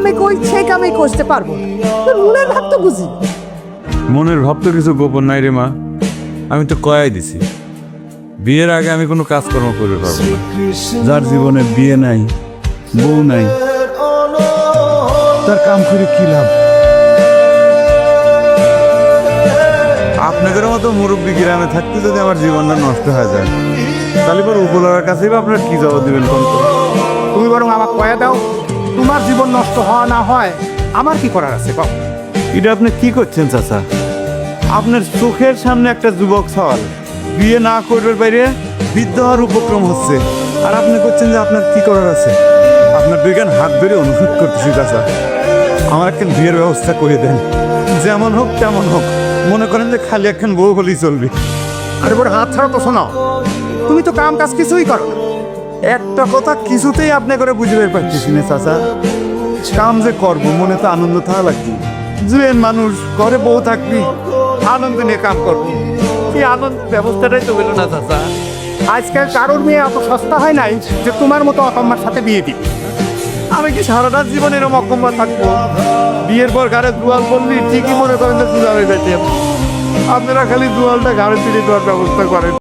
কামে কই সে কামে করতে পারব তোর মনের ভাব তো বুঝি। মনের ভাব তো কিছু গোপন নাই রে মা। আমি তো কয়াই দিছি। বিয়ের আগে আমি কোনো কাজকর্ম করতে পারব না। যার জীবনে বিয়ে নাই বউ নাই তার কাম করে কি লাভ? আপনাদের মতো মুরব্বী গ্রামে থাকতে যদি আমার জীবনটা নষ্ট হয়ে যায় তাহলে পর উপলকের কাছেই বা আপনার কি জবাব দিবেন কোন তুমি বরং আমাকে কয়া দাও। তোমার জীবন নষ্ট হওয়া না হয় আমার কি করার আছে কও এটা আপনি কি করছেন চাচা? আপনার চোখের সামনে একটা যুবক সওয়াল বিয়ে না করবার বাইরে বৃদ্ধ হওয়ার উপক্রম হচ্ছে। আর আপনি করছেন যে আপনার কি করার আছে? আপনার দুইখান হাত ধরে অনুরোধ করতেছি চাচা। আমার একখান বিয়ের ব্যবস্থা করে দেন। যেমন হোক তেমন হোক। মনে করেন যে খালি একখান বউ হলেই চলবে। আরে বড় হাত ছাড়া তো শোনাও। তুমি তো কাম কাজ কিছুই করো না। একটা কথা কিছুতেই আপনি করে বুঝতে পারতেছি না, চাচা। কাম যে করব, মনে তো আনন্দ থাকা লাগবে। জুয়েন মানুষ, ঘরে বউ থাকবি, আনন্দ নিয়ে কাম করবি। এই আনন্দ ব্যবস্থাটাই তো হলো না, চাচা। আজকাল কারোর মেয়ে এত সস্তা হয় নাই যে তোমার মতো অকম্মার সাথে বিয়ে দিবে। আমি কি সারাটা জীবন এরকম অকম্মা থাকব? বিয়ের পর ঘরে দুয়াল বললি, ঠিকই মনে করেন যে দুয়ালে যাইতে আপনারা খালি দুয়ালটা ঘাড়ে তুলে দেওয়ার ব্যবস্থা করেন।